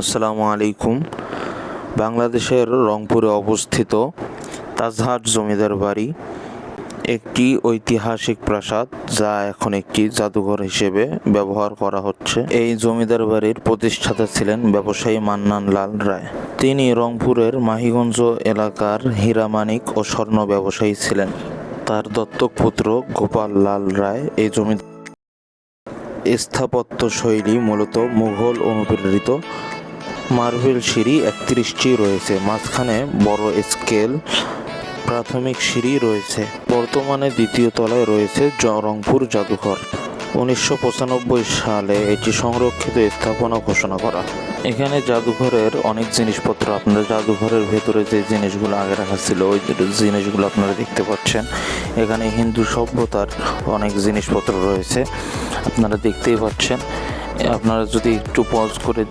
আসসালামু আলাইকুম। বাংলাদেশের রংপুরে অবস্থিত তাজহাট জমিদার বাড়ি, একটি ঐতিহাসিক প্রাসাদ যা এখন একটি জাদুঘর হিসেবে ব্যবহার করা হচ্ছে। এই জমিদার বাড়ির প্রতিষ্ঠাতা ছিলেন ব্যবসায়ী মান্নান লাল রায়। তিনি রংপুরের মাহিগঞ্জ এলাকার হীরামানিক ও স্বর্ণ ব্যবসায়ী ছিলেন। তার দত্তক পুত্র গোপাল লাল রায় এই জমিদার স্থাপত্য শৈলী মূলত মুঘল অনুপ্রেরিত মার্বেল সিঁড়ি একত্রিশটি রয়েছে। মাঝখানে বড় স্কেল প্রাথমিক সিঁড়ি রয়েছে। বর্তমানে দ্বিতীয় তলায় রয়েছে রংপুর জাদুঘর। উনিশশো পঁচানব্বই সালে এটি সংরক্ষিত স্থাপনা ঘোষণা করা। এখানে জাদুঘরের অনেক জিনিসপত্র, আপনারা জাদুঘরের ভেতরে যে জিনিসগুলো আগে রাখা ছিল, ওই জিনিসগুলো আপনারা দেখতে পাচ্ছেন। এখানে হিন্দু সভ্যতার অনেক জিনিসপত্র রয়েছে, আপনারা দেখতেই পাচ্ছেন। আপনারা যদি একটু পজ করে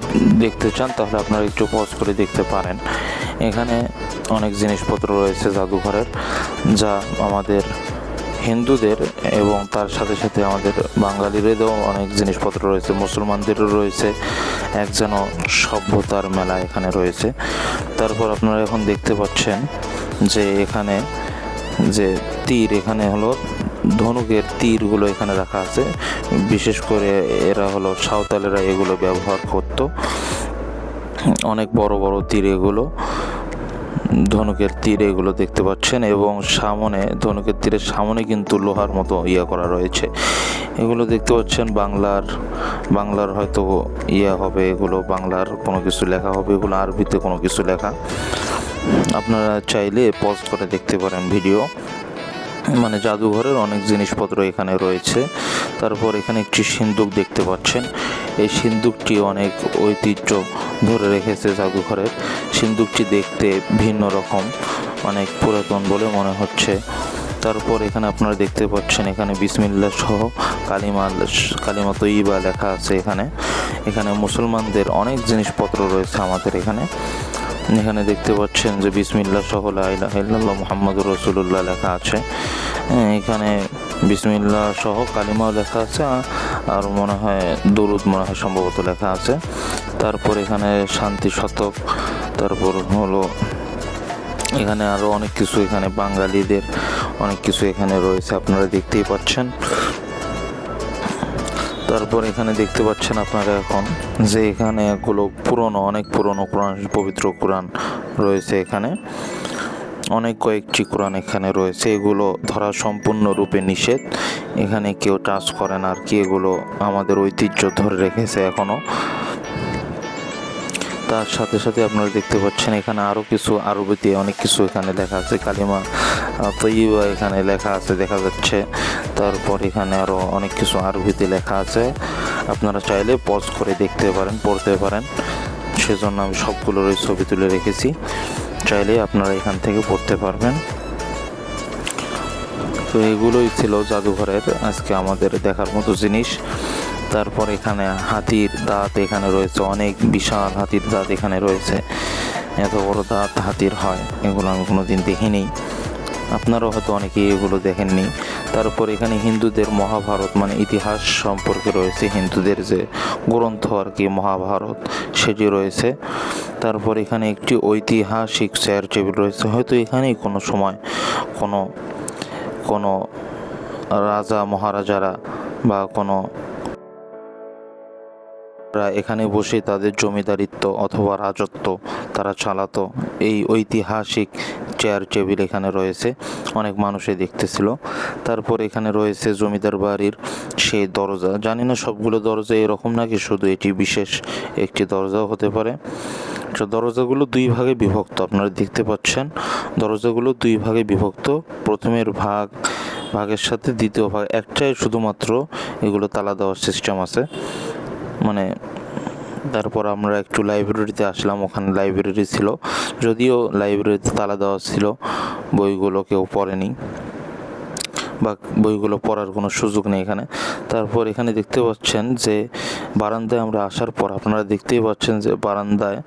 দেখতে চান, তাহলে আপনারা একটু পজ করে দেখতে পারেন। এখানে অনেক জিনিসপত্র রয়েছে জাদুঘরের, যা আমাদের হিন্দুদের এবং তার সাথে সাথে আমাদের বাঙালিদেরও অনেক জিনিসপত্র রয়েছে, মুসলমানদেরও রয়েছে, এক যেন সভ্যতার মেলা এখানে রয়েছে। তারপর আপনারা এখন দেখতে পাচ্ছেন যে এখানে যে তীর, এখানে হলো ধনুকের তীরগুলো এখানে রাখা আছে। বিশেষ করে এরা হলো সাঁওতালেরা এগুলো ব্যবহার করতো। অনেক বড় বড় তীর এগুলো, ধনুকের তীর এগুলো দেখতে পাচ্ছেন এবং সামনে, ধনুকের তীরের সামনে কিন্তু লোহার মতো ইয়া করা রয়েছে। এগুলো দেখতে পাচ্ছেন বাংলার বাংলার হয়তো ইয়া হবে এগুলো, বাংলার কোনো কিছু লেখা হবে এগুলো, আরবিতে কোনো কিছু লেখা। আপনারা চাইলে পজ করে দেখতে পারেন ভিডিও মানে জাদুঘরের অনেক জিনিসপত্র এখানে রয়েছে। তারপর এখানে একটি সিন্দুক দেখতে পাচ্ছেন। এই সিন্দুকটি অনেক ঐতিহ্য ধরে রেখেছে জাদুঘরের। সিন্দুকটি দেখতে ভিন্ন রকম, অনেক পুরাতন বলে মনে হচ্ছে। তারপর এখানে আপনারা দেখতে পাচ্ছেন এখানে বিসমিল্লা সহ কালিমা কালিমা তৈবা লেখা আছে এখানে। এখানে মুসলমানদের অনেক জিনিসপত্র রয়েছে আমাদের এখানে। এখানে দেখতে পাচ্ছেন যে বিসমিল্লা সহ লাইল্লাহ মোহাম্মদ রসুল্লাহ লেখা আছে। এখানে বিসমিল্লা সহ কালিমাও লেখা আছে আর মনে হয় দরুদ মনে হয় সম্ভবত লেখা আছে। তারপর এখানে শান্তি শতক, তারপর হলো এখানে আরও অনেক কিছু এখানে বাঙালিদের অনেক কিছু এখানে রয়েছে, আপনারা দেখতেই পাচ্ছেন। তারপর এখানে দেখতে পাচ্ছেন আপনারা এখন যে এখানে এগুলো পুরনো, অনেক পুরনো কোরআন পবিত্র কোরআন রয়েছে এখানে। অনেক কয়েকটি কোরআন এখানে রয়েছে। এগুলো ধরা সম্পূর্ণরূপে নিষেধ। এখানে কেউ টাচ করে না আর কি। এগুলো আমাদের ঐতিহ্য ধরে রেখেছে এখনও তার সাথে সাথে আপনারা দেখতে পাচ্ছেন এখানে আরও কিছু আরবিতে অনেক কিছু এখানে লেখা আছে, কালিমা তৈবা এখানে লেখা আছে, দেখা যাচ্ছে। তারপর এখানে আরও অনেক কিছু আরবিতে লেখা আছে। আপনারা চাইলে পজ করে দেখতে পারেন, পড়তে পারেন। সেজন্য আমি সবগুলোরই ছবি তুলে রেখেছি। চাইলে আপনারা এখান থেকে পড়তে পারবেন। তো এগুলোই ছিল জাদুঘরের আজকে আমাদের দেখার মতো জিনিস। তারপর এখানে হাতির দাঁত এখানে রয়েছে, অনেক বিশাল হাতির দাঁত এখানে রয়েছে। এত বড় দাঁত হাতির হয়, এগুলো আমি কোনো দিন দেখিনি। আপনারাও হয়তো অনেকেই এগুলো দেখেননি। তারপর এখানে হিন্দুদের মহাভারত মানে ইতিহাস সম্পর্কে রয়েছে হিন্দুদের যে গ্রন্থ আর কি মহাভারত, সেটি রয়েছে। তারপর এখানে একটি ঐতিহাসিক চেয়ার টেবিল রয়েছে। হয়তো এখানেই কোনো সময় কোনো কোনো রাজা, মহারাজারা বা কোনো এখানে বসে তাদের জমিদারিত্ব অথবা রাজত্ব তারা চালাতো। এই ঐতিহাসিক চেয়ার টেবিল এখানে রয়েছে। অনেক মানুষে দেখতেছিল। তারপর এখানে রয়েছে জমিদার বাড়ির সেই দরজা। জানি না সবগুলো দরজা এরকম নাকি শুধু এটি বিশেষ একটি দরজাও হতে পারে। তো দরজাগুলো দুই ভাগে বিভক্ত, আপনারা দেখতে পাচ্ছেন। দরজাগুলো দুই ভাগে বিভক্ত। প্রথমের ভাগ, ভাগের সাথে দ্বিতীয় ভাগ, একটাই শুধুমাত্র এগুলো তালা দেওয়ার সিস্টেম আছে। মানে তারপর আমরা একটু লাইব্রেরিতে আসলাম, ওখানে লাইব্রেরি ছিল। যদিও লাইব্রেরিতে তালা দেওয়া ছিল, বইগুলো কেউ পড়েনি। বা বইগুলো পড়ার কোনো সুযোগ নেই এখানে। তারপর এখানে দেখতে পাচ্ছেন যে বারান্দায় আমরা আসার পর আপনারা দেখতেই পাচ্ছেন যে বারান্দায়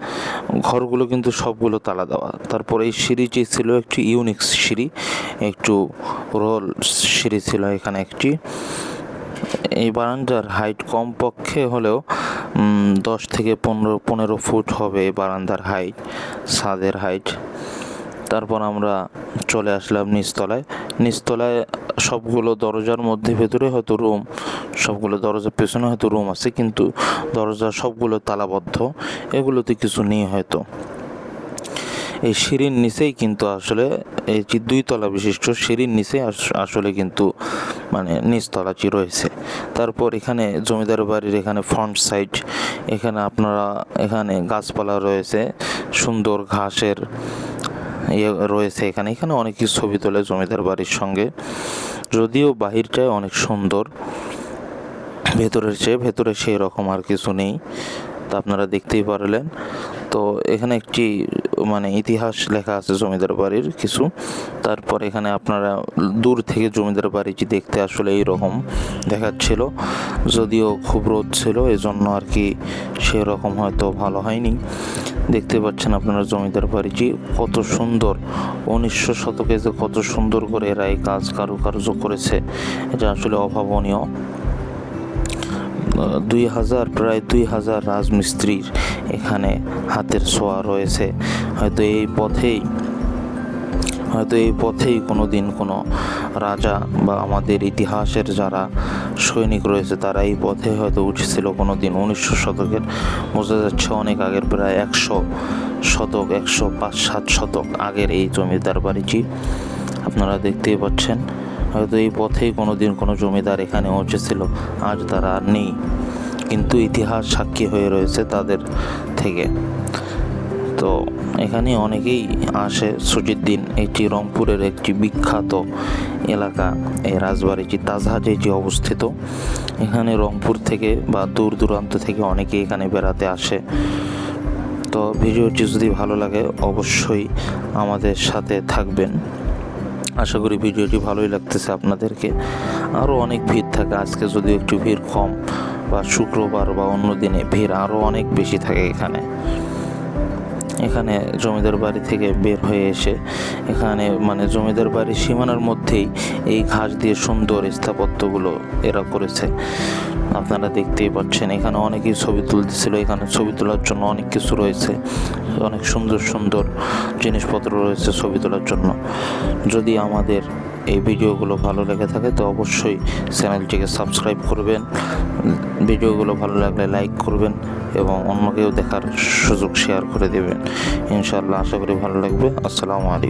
ঘরগুলো কিন্তু সবগুলো তালা দেওয়া। তারপর এই সিঁড়িটি ছিল একটি ইউনিক সিঁড়ি, একটু রোল সিঁড়ি ছিল এখানে একটি। এই বারান্দার হাইট কম পক্ষে হলেও দশ থেকে পনেরো পনেরো ফুট হবে এই বারান্দার হাইট ছাদের হাইট তারপর আমরা চলে আসলাম নিচতলায়। নিচতলায় সবগুলো দরজার মধ্যে ভেতরে হয়তো রুম সবগুলো দরজার পেছনে হয়তো রুম আছে, কিন্তু দরজা সবগুলো তালাবদ্ধ। এগুলোতে কিছু নেই হয়তো। এই সিঁড়ির নিচেই কিন্তু আসলে এই যে দুই তলা বিশিষ্ট সিঁড়ির নিচে আস- আসলে কিন্তু মানে নিচতলাটি রয়েছে। তারপর এখানে জমিদার বাড়ির এখানে ফ্রন্ট সাইড এখানে আপনারা এখানে গাছপালা রয়েছে, সুন্দর ঘাসের ইয়ে রয়েছে এখানে। এখানে অনেক কিছু ছবি তোলে জমিদার বাড়ির সঙ্গে। যদিও বাহিরটায় অনেক সুন্দর, ভেতরের চেয়ে ভেতরে সেই রকম আর কিছু নেই। তা আপনারা দেখতেই পারলেন। তো এখানে একটি মানে ইতিহাস লেখা আছে জমিদার বাড়ির কিছু। তারপর এখানে আপনারা দূর থেকে জমিদার বাড়িটি দেখতে আসলে এই রকম দেখাচ্ছিল। যদিও খুব রোদ ছিল, এজন্য আর কি সেরকম হয়তো ভালো হয়নি। দেখতে পাচ্ছেন আপনারা জমিদার বাড়িটি কত সুন্দর। উনিশশো শতকে যে কত সুন্দর করে এরা এই কাজ কারুকার্য করেছে, এটা আসলে অভাবনীয়। দুই হাজার, প্রায় দুই হাজার রাজমিস্ত্রির এখানে হাতের ছোঁয়া রয়েছে। হয়তো এই পথেই, হয়তো এই পথেই কোনো দিন কোনো রাজা বা আমাদের ইতিহাসের যারা সৈনিক রয়েছে, তারা এই পথে হয়তো উঠেছিল কোনো দিন উনিশশো শতকের, বোঝা যাচ্ছে অনেক আগের, প্রায় একশো শতক, একশো পাঁচ, সাত শতক আগের এই জমিদার বাড়িটি আপনারা দেখতেই পাচ্ছেন। হয়তো এই পথেই কোনো দিন কোনো জমিদার এখানে উঠেছিল। আজ তারা আর নেই। কিন্তু ইতিহাস সাক্ষী হয়ে রয়েছে তাদের থেকে। তো এখানে অনেকেই আসে ছুটির দিন এটি রংপুরের একটি বিখ্যাত এলাকা। এই রাজবাড়িটি তাজহাজে এটি অবস্থিত। এখানে রংপুর থেকে বা দূর দূরান্ত থেকে অনেকে এখানে বেড়াতে আসে। তো ভিডিওটি যদি ভালো লাগে, অবশ্যই আমাদের সাথে থাকবেন। আশা করি ভিডিওটি ভালোই লাগতেছে আপনাদেরকে। আরও অনেক ভিড় থাকে, আজকে যদি একটু ভিড় কম। বা শুক্রবার বা অন্য দিনে ভিড় আরও অনেক বেশি থাকে এখানে। এখানে জমিদার বাড়ি থেকে বের হয়ে এসে এখানে মানে জমিদার বাড়ির সীমানার মধ্যেই এই ঘাস দিয়ে সুন্দর স্থাপত্যগুলো এরা করেছে। আপনারা দেখতেই পাচ্ছেন, এখানে অনেকেই ছবি তুলতেছিল, এখানে ছবি তোলার জন্য অনেক কিছু রয়েছে। অনেক সুন্দর সুন্দর জিনিসপত্র রয়েছে ছবি তোলার জন্য। যদি আমাদের এই ভিডিওগুলো ভালো লেগে থাকে তো অবশ্যই চ্যানেলটিকে সাবস্ক্রাইব করবেন। ভিডিওগুলো ভালো লাগলে লাইক করবেন এবং অন্যকেও দেখার সুযোগ শেয়ার করে দেবেন। ইনশাল্লাহ আশা করি ভালো লাগবে। আসসালামু আলাইকুম।